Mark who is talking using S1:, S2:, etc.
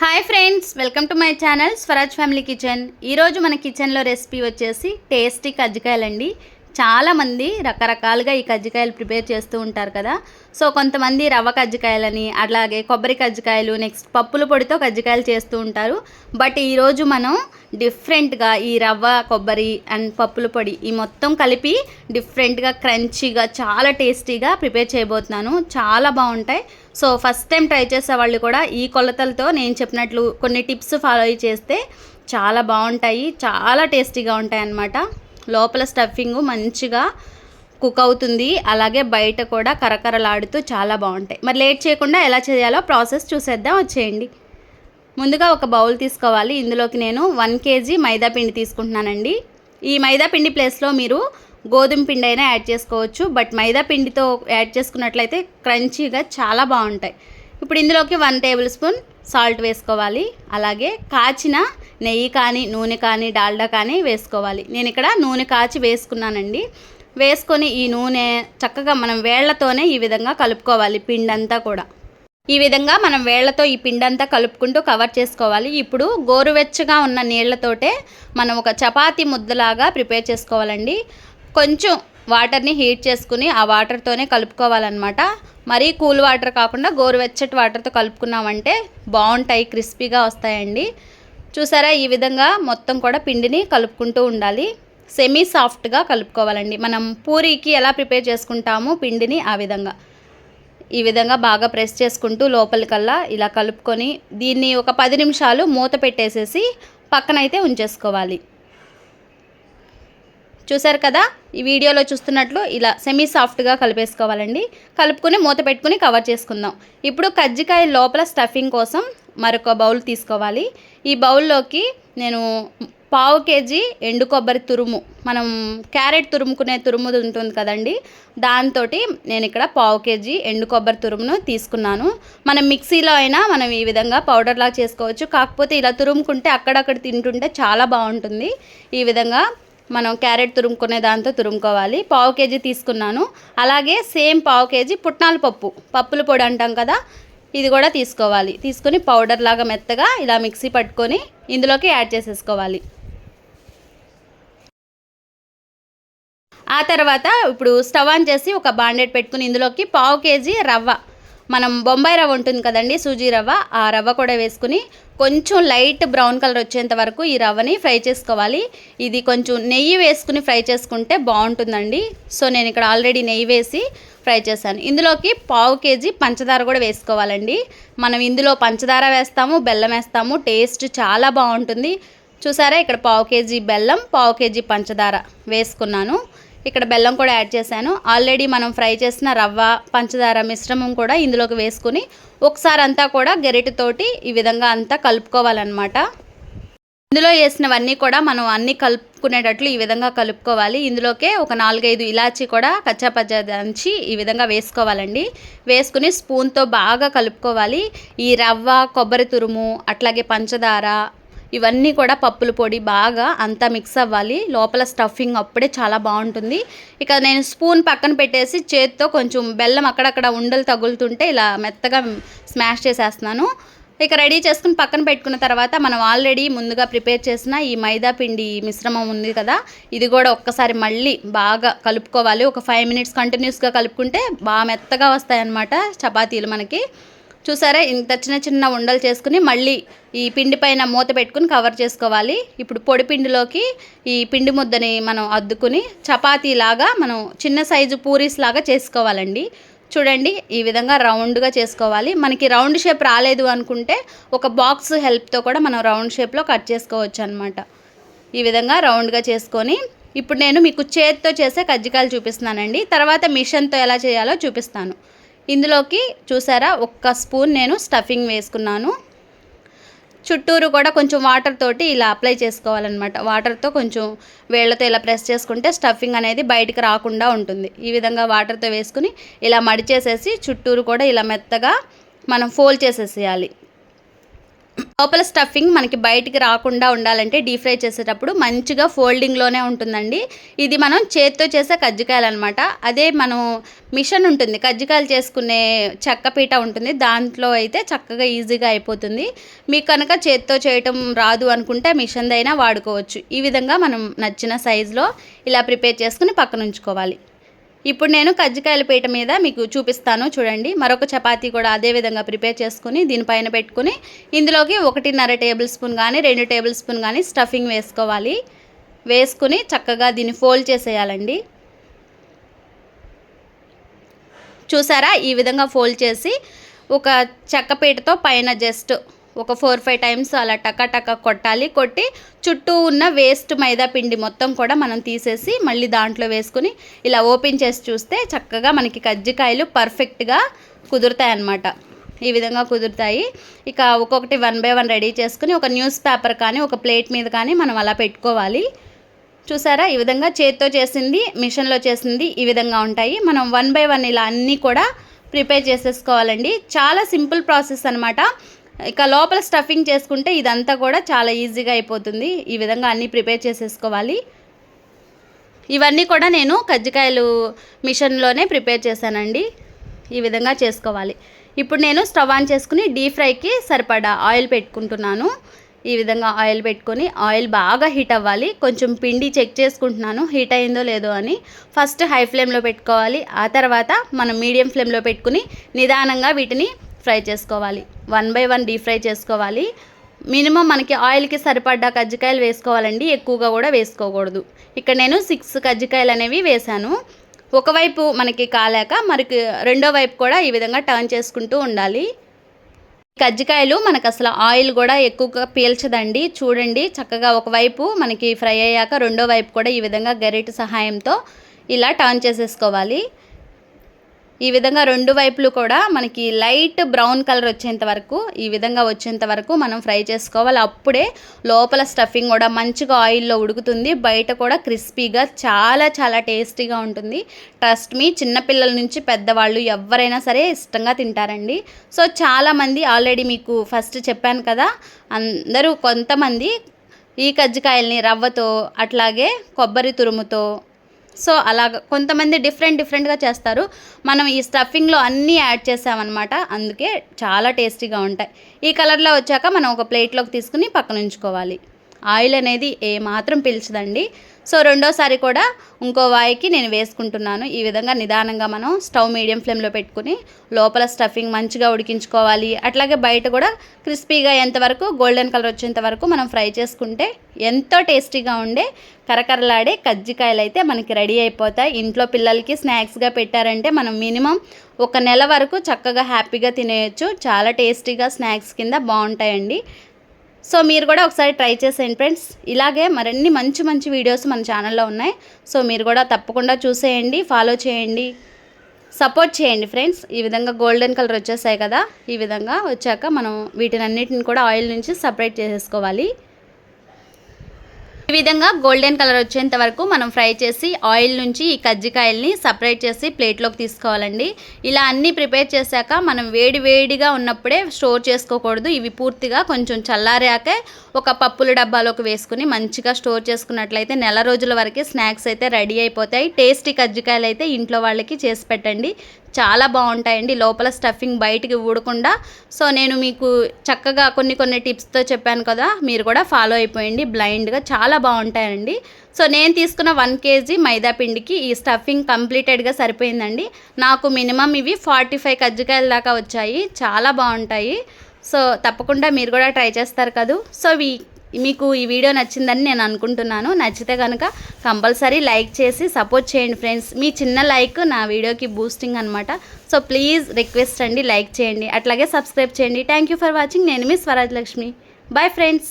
S1: Hi friends welcome to my channel Swaraj family kitchen ఈరోజు మన కిచెన్లో రెసిపీ వచ్చేసి టేస్టీ కజ్జికాయలండి. చాలామంది రకరకాలుగా ఈ కజ్జికాయలు ప్రిపేర్ చేస్తూ ఉంటారు కదా. సో కొంతమంది రవ్వ కజ్జికాయలని అలాగే కొబ్బరి కజ్జికాయలు నెక్స్ట్ పప్పుల పొడితో కజ్జికాయలు చేస్తూ ఉంటారు. బట్ ఈరోజు మనం డిఫరెంట్గా ఈ రవ్వ కొబ్బరి అండ్ పప్పుల పొడి ఈ మొత్తం కలిపి డిఫరెంట్గా క్రంచీగా చాలా టేస్టీగా ప్రిపేర్ చేయబోతున్నాను. చాలా బాగుంటాయి. సో ఫస్ట్ టైం ట్రై చేసే వాళ్ళు కూడా ఈ కొలతలతో నేను చెప్పినట్లు కొన్ని టిప్స్ ఫాలో చేస్తే చాలా బాగుంటాయి చాలా టేస్టీగా ఉంటాయి అన్నమాట లోపల స్టఫింగ్ మంచిగా కుక్ అవుతుంది అలాగే బయట కూడా కరకరలాడుతూ చాలా బాగుంటాయి. మరి లేట్ చేయకుండా ఎలా చేయాలో ప్రాసెస్ చూసేద్దాం వచ్చేయండి. ముందుగా ఒక బౌల్ తీసుకోవాలి. ఇందులోకి నేను వన్ కేజీ మైదా పిండి తీసుకుంటున్నానండి. ఈ మైదా పిండి ప్లేస్లో మీరు గోధుమ పిండి అయినా యాడ్ చేసుకోవచ్చు. బట్ మైదా పిండితో యాడ్ చేసుకున్నట్లయితే క్రంచీగా చాలా బాగుంటాయి. ఇప్పుడు ఇందులోకి వన్ టేబుల్ స్పూన్ సాల్ట్ వేసుకోవాలి. అలాగే కాచిన నెయ్యి కానీ నూనె కానీ డాల్డా కానీ వేసుకోవాలి. నేను ఇక్కడ నూనె కాచి వేసుకున్నానండి. వేసుకొని ఈ నూనె చక్కగా మనం వేళ్ళతోనే ఈ విధంగా కలుపుకోవాలి పిండంతా కూడా. ఈ విధంగా మనం వేళ్ళతో ఈ పిండంతా కలుపుకుంటూ కవర్ చేసుకోవాలి. ఇప్పుడు గోరువెచ్చగా ఉన్న నీళ్ళతోటే మనం ఒక చపాతీ ముద్దలాగా ప్రిపేర్ చేసుకోవాలండి. కొంచెం వాటర్ని హీట్ చేసుకుని ఆ వాటర్తోనే కలుపుకోవాలన్నమాట. మరీ కూల్ వాటర్ కాకుండా గోరువెచ్చటి వాటర్తో కలుపుకున్నామంటే బాగుంటాయి క్రిస్పీగా వస్తాయండి. చూసారా ఈ విధంగా మొత్తం కూడా పిండిని కలుపుకుంటూ ఉండాలి. సెమీ సాఫ్ట్గా కలుపుకోవాలండి. మనం పూరీకి ఎలా ప్రిపేర్ చేసుకుంటామో పిండిని ఆ విధంగా. ఈ విధంగా బాగా ప్రెస్ చేసుకుంటూ లోపలికల్లా ఇలా కలుపుకొని దీన్ని ఒక పది నిమిషాలు మూత పెట్టేసేసి పక్కనైతే ఉంచేసుకోవాలి. చూసారు కదా? ఈ వీడియోలో చూస్తున్నట్లు ఇలా సెమీ సాఫ్ట్గా కలిపేసుకోవాలండి. కలుపుకొని మూత పెట్టుకుని కవర్ చేసుకుందాం. ఇప్పుడు కజ్జికాయ లోపల స్టఫింగ్ కోసం మరొక బౌల్ తీసుకోవాలి. ఈ బౌల్లోకి నేను పావు కేజీ ఎండు కొబ్బరి తురుము మనం క్యారెట్ తురుముకునే తురుము ఉంటుంది కదండి? దాంతో నేను ఇక్కడ పావు కేజీ ఎండు కొబ్బరి తురుమును తీసుకున్నాను. మనం మిక్సీలో అయినా మనం ఈ విధంగా పౌడర్లా చేసుకోవచ్చు. కాకపోతే ఇలా తురుముకుంటే అక్కడక్కడ తింటుంటే చాలా బాగుంటుంది. ఈ విధంగా మనం క్యారెట్ తురుముకునే దాంతో తురుముకోవాలి. పావు కేజీ తీసుకున్నాను. అలాగే సేమ్ పావు కేజీ పుట్నాల పప్పు. పప్పుల పొడి అంటాం కదా ఇది కూడా తీసుకోవాలి. తీసుకొని పౌడర్ లాగా మెత్తగా ఇలా మిక్సీ పట్టుకొని ఇందులోకి యాడ్ చేసేసుకోవాలి. ఆ తర్వాత ఇప్పుడు స్టవ్ ఆన్ చేసి ఒక బాండెట్ పెట్టుకుని ఇందులోకి పావు కేజీ రవ్వ మనం బొంబాయి రవ్వ ఉంటుంది కదండి సూజీ రవ్వ. ఆ రవ్వ కూడా వేసుకుని కొంచెం లైట్ బ్రౌన్ కలర్ వచ్చేంత వరకు ఈ రవ్వని ఫ్రై చేసుకోవాలి. ఇది కొంచెం నెయ్యి వేసుకుని ఫ్రై చేసుకుంటే బాగుంటుందండి. సో నేను ఇక్కడ ఆల్రెడీ నెయ్యి వేసి ఫ్రై చేశాను. ఇందులోకి పావు కేజీ పంచదార కూడా వేసుకోవాలండి. మనం ఇందులో పంచదార వేస్తాము బెల్లం వేస్తాము. టేస్ట్ చాలా బాగుంటుంది. చూసారా ఇక్కడ పావు కేజీ బెల్లం పావు కేజీ పంచదార వేసుకున్నాను. ఇక్కడ బెల్లం కూడా యాడ్ చేశాను. ఆల్రెడీ మనం ఫ్రై చేసిన రవ్వ పంచదార మిశ్రమం కూడా ఇందులోకి వేసుకుని ఒకసారి అంతా కూడా గెరిటితోటి ఈ విధంగా అంతా కలుపుకోవాలన్నమాట. ఇందులో వేసినవన్నీ కూడా మనం అన్నీ కలుపుకునేటట్లు ఈ విధంగా కలుపుకోవాలి. ఇందులోకే ఒక నాలుగైదు ఇలాచి కూడా కచ్చాపచ్చా దంచి ఈ విధంగా వేసుకోవాలండి. వేసుకుని స్పూన్తో బాగా కలుపుకోవాలి. ఈ రవ్వ కొబ్బరి తురుము అట్లాగే పంచదార ఇవన్నీ కూడా పప్పుల పొడి బాగా అంతా మిక్స్ అవ్వాలి. లోపల స్టఫింగ్ అప్పుడే చాలా బాగుంటుంది. ఇక నేను స్పూన్ పక్కన పెట్టేసి చేతితో కొంచెం బెల్లం అక్కడక్కడ ఉండలు తగులుతుంటే ఇలా మెత్తగా స్మాష్ చేసేస్తున్నాను. ఇక రెడీ చేసుకుని పక్కన పెట్టుకున్న తర్వాత మనం ఆల్రెడీ ముందుగా ప్రిపేర్ చేసిన ఈ మైదా పిండి మిశ్రమం ఉంది కదా ఇది కూడా ఒక్కసారి మళ్ళీ బాగా కలుపుకోవాలి. ఒక ఫైవ్ మినిట్స్ కంటిన్యూస్గా కలుపుకుంటే బాగా మెత్తగా వస్తాయన్నమాట చపాతీలు మనకి. చూసారా? ఇంత చిన్న చిన్న ఉండలు చేసుకుని మళ్ళీ ఈ పిండి పైన మూత పెట్టుకుని కవర్ చేసుకోవాలి. ఇప్పుడు పొడి పిండిలోకి ఈ పిండి ముద్దని మనం అద్దుకుని చపాతీలాగా మనం చిన్న సైజు పూరీస్ లాగా చేసుకోవాలండి. చూడండి ఈ విధంగా రౌండ్గా చేసుకోవాలి. మనకి రౌండ్ షేప్ రాలేదు అనుకుంటే ఒక బాక్స్ హెల్ప్తో కూడా మనం రౌండ్ షేప్లో కట్ చేసుకోవచ్చు అనమాట ఈ విధంగా రౌండ్గా చేసుకొని ఇప్పుడు నేను మీకు చేతితో చేసే కజ్జికాయలు చూపిస్తున్నానండి. తర్వాత మిషన్తో ఎలా చేయాలో చూపిస్తాను. ఇందులోకి చూసారా ఒక్క స్పూన్ నేను స్టఫింగ్ వేసుకున్నాను. చుట్టూరు కూడా కొంచెం వాటర్ తోటి ఇలా అప్లై చేసుకోవాలన్నమాట. వాటర్తో కొంచెం వేళ్ళతో ఇలా ప్రెస్ చేసుకుంటే స్టఫింగ్ అనేది బయటికి రాకుండా ఉంటుంది. ఈ విధంగా వాటర్తో వేసుకుని ఇలా మడిచేసేసి చుట్టూరు కూడా ఇలా మెత్తగా మనం ఫోల్డ్ చేసేసేయాలి. లోపల స్టఫింగ్ మనకి బయటికి రాకుండా ఉండాలంటే డీప్ ఫ్రై చేసేటప్పుడు మంచిగా ఫోల్డింగ్లోనే ఉంటుందండి. ఇది మనం చేత్తో చేసే కజ్జికాయలు అనమాట అదే మనం మిషన్ ఉంటుంది కజ్జికాయలు చేసుకునే చెక్క పీట ఉంటుంది. దాంట్లో అయితే చక్కగా ఈజీగా అయిపోతుంది. మీకు కనుక చేత్తో చేయటం రాదు అనుకుంటే మిషన్దైనా వాడుకోవచ్చు. ఈ విధంగా మనం నచ్చిన సైజులో ఇలా ప్రిపేర్ చేసుకుని పక్కన ఉంచుకోవాలి. ఇప్పుడు నేను కజ్జికాయల పీట మీద మీకు చూపిస్తాను చూడండి. మరొక చపాతీ కూడా అదే విధంగా ప్రిపేర్ చేసుకుని దీనిపైన పెట్టుకుని ఇందులోకి ఒకటిన్నర టేబుల్ స్పూన్ కానీ రెండు టేబుల్ స్పూన్ కానీ స్టఫింగ్ వేసుకోవాలి. వేసుకుని చక్కగా దీన్ని ఫోల్డ్ చేసేయాలండి. చూసారా? ఈ విధంగా ఫోల్డ్ చేసి ఒక చెక్క పీటతో పైన జస్ట్ ఒక ఫోర్ ఫైవ్ టైమ్స్ అలా టక టక కొట్టాలి. కొట్టి చుట్టూ ఉన్న వేస్ట్ మైదా పిండి మొత్తం కూడా మనం తీసేసి మళ్ళీ దాంట్లో వేసుకుని ఇలా ఓపెన్ చేసి చూస్తే చక్కగా మనకి కజ్జికాయలు పర్ఫెక్ట్గా కుదురుతాయి అన్నమాట ఈ విధంగా కుదురుతాయి. ఇక ఒక్కొక్కటి వన్ బై వన్ రెడీ చేసుకుని ఒక న్యూస్ పేపర్ కానీ ఒక ప్లేట్ మీద కానీ మనం అలా పెట్టుకోవాలి. చూసారా? ఈ విధంగా చేత్తో చేసింది మిషన్లో చేసింది ఈ విధంగా ఉంటాయి. మనం వన్ బై వన్ ఇలా అన్నీ కూడా ప్రిపేర్ చేసేసుకోవాలండి. చాలా సింపుల్ ప్రాసెస్ అనమాట ఇక లోపల స్టఫింగ్ చేసుకుంటే ఇదంతా కూడా చాలా ఈజీగా అయిపోతుంది. ఈ విధంగా అన్నీ ప్రిపేర్ చేసేసుకోవాలి. ఇవన్నీ కూడా నేను కజ్జికాయలు మిషన్లోనే ప్రిపేర్ చేశానండి. ఈ విధంగా చేసుకోవాలి. ఇప్పుడు నేను స్టవ్ ఆన్ చేసుకుని డీప్ ఫ్రైకి సరిపడా ఆయిల్ పెట్టుకుంటున్నాను. ఈ విధంగా ఆయిల్ పెట్టుకొని ఆయిల్ బాగా హీట్ అవ్వాలి. కొంచెం పిండి చెక్ చేసుకుంటున్నాను. హీట్ అయిందో లేదో అని. ఫస్ట్ హై ఫ్లేమ్లో పెట్టుకోవాలి. ఆ తర్వాత మనం మీడియం ఫ్లేమ్లో పెట్టుకుని నిదానంగా వీటిని ఫ్రై చేసుకోవాలి. One by one deep fry చేసుకోవాలి. మినిమం మనకి ఆయిల్కి సరిపడ్డ కజ్జికాయలు వేసుకోవాలండి. ఎక్కువగా కూడా వేసుకోకూడదు. ఇక్కడ నేను సిక్స్ కజ్జికాయలు అనేవి వేశాను. ఒకవైపు మనకి కాలాక మనకి రెండో వైపు కూడా ఈ విధంగా టర్న్ చేసుకుంటూ ఉండాలి. కజ్జికాయలు మనకు అసలు ఆయిల్ కూడా ఎక్కువగా పీల్చదండి. చూడండి చక్కగా ఒకవైపు మనకి ఫ్రై అయ్యాక రెండో వైపు కూడా ఈ విధంగా గరిట సహాయంతో ఇలా టర్న్ చేసేసుకోవాలి. ఈ విధంగా రెండు వైపులు కూడా మనకి లైట్ బ్రౌన్ కలర్ వచ్చేంత వరకు ఈ విధంగా వచ్చేంత వరకు మనం ఫ్రై చేసుకోవాలి. అప్పుడే లోపల స్టఫింగ్ కూడా మంచిగా ఆయిల్లో ఉడుకుతుంది. బయట కూడా క్రిస్పీగా చాలా చాలా టేస్టీగా ఉంటుంది. ట్రస్ట్ మీ చిన్నపిల్లల నుంచి పెద్దవాళ్ళు ఎవరైనా సరే ఇష్టంగా తింటారండి. సో చాలామంది ఆల్రెడీ మీకు ఫస్ట్ చెప్పాను కదా అందరూ కొంతమంది ఈ కజ్జికాయల్ని రవ్వతో అట్లాగే కొబ్బరి తురుముతో సో అలాగ కొంతమంది డిఫరెంట్ డిఫరెంట్గా చేస్తారు. మనం ఈ స్టఫింగ్లో అన్నీ యాడ్ చేసామన్నమాట. అందుకే చాలా టేస్టీగా ఉంటాయి. ఈ కలర్లో వచ్చాక మనం ఒక ప్లేట్లోకి తీసుకుని పక్కన ఉంచుకోవాలి. ఆయిల్ అనేది ఏ మాత్రం పీల్చదండి. సో రెండోసారి కూడా ఇంకో వాయికి నేను వేసుకుంటున్నాను. ఈ విధంగా నిదానంగా మనం స్టవ్ మీడియం ఫ్లేమ్లో పెట్టుకుని లోపల స్టఫింగ్ మంచిగా ఉడికించుకోవాలి. అట్లాగే బయట కూడా క్రిస్పీగా ఎంతవరకు గోల్డెన్ కలర్ వచ్చేంత వరకు మనం ఫ్రై చేసుకుంటే ఎంతో టేస్టీగా ఉండే కరకరలాడే కజ్జికాయలు అయితే మనకి రెడీ అయిపోతాయి. ఇంట్లో పిల్లలకి స్నాక్స్గా పెట్టారంటే మనం మినిమం ఒక నెల వరకు చక్కగా హ్యాపీగా తినేయచ్చు. చాలా టేస్టీగా స్నాక్స్ కింద బాగుంటాయండి. సో మీరు కూడా ఒకసారి ట్రై చేసేయండి ఫ్రెండ్స్. ఇలాగే మరిన్ని మంచి మంచి వీడియోస్ మన ఛానల్లో ఉన్నాయి. సో మీరు కూడా తప్పకుండా చూసేయండి ఫాలో చేయండి సపోర్ట్ చేయండి ఫ్రెండ్స్. ఈ విధంగా గోల్డెన్ కలర్ వచ్చేసాయి కదా ఈ విధంగా వచ్చాక మనం వీటిని అన్నిటిని కూడా ఆయిల్ నుంచి సపరేట్ చేసేసుకోవాలి ఈ విధంగా గోల్డెన్ కలర్ వచ్చేంత వరకు మనం ఫ్రై చేసి ఆయిల్ నుంచి ఈ కజ్జికాయల్ని సపరేట్ చేసి ప్లేట్లోకి తీసుకోవాలండి. ఇలా అన్నీ ప్రిపేర్ చేశాక మనం వేడి వేడిగా ఉన్నప్పుడే స్టోర్ చేసుకోకూడదు. ఇవి పూర్తిగా కొంచెం చల్లారాకే ఒక పప్పుల డబ్బాలోకి వేసుకుని మంచిగా స్టోర్ చేసుకున్నట్లయితే నెల రోజుల వరకు స్నాక్స్ అయితే రెడీ అయిపోతాయి. టేస్టీ కజ్జికాయలు అయితే ఇంట్లో వాళ్ళకి చేసి పెట్టండి. చాలా బాగుంటాయండి. లోపల స్టఫింగ్ బయటికి ఊడకుండా. సో నేను మీకు చక్కగా కొన్ని కొన్ని టిప్స్తో చెప్పాను కదా మీరు కూడా ఫాలో అయిపోయండి. బ్లైండ్గా చాలా బాగుంటాయండి. సో నేను తీసుకున్న వన్ కేజీ మైదా పిండికి ఈ స్టఫింగ్ కంప్లీటెడ్గా సరిపోయిందండి. నాకు మినిమం ఇవి ఫార్టీ ఫైవ్ కజ్జికాయల దాకా వచ్చాయి. చాలా బాగుంటాయి. సో తప్పకుండా మీరు కూడా ట్రై చేస్తారు కదా. సో వీ మీకు ఈ వీడియో నచ్చిందని నేను అనుకుంటున్నాను. నచ్చితే కనుక కంపల్సరీ లైక్ చేసి సపోర్ట్ చేయండి ఫ్రెండ్స్. మీ చిన్న లైక్ నా వీడియోకి బూస్టింగ్ అనమాట సో ప్లీజ్ రిక్వెస్ట్ అండి లైక్ చేయండి. అట్లాగే సబ్స్క్రైబ్ చేయండి. థ్యాంక్ యూ ఫర్ వాచింగ్ నేను మీ స్వరాజ్ లక్ష్మి. Bye friends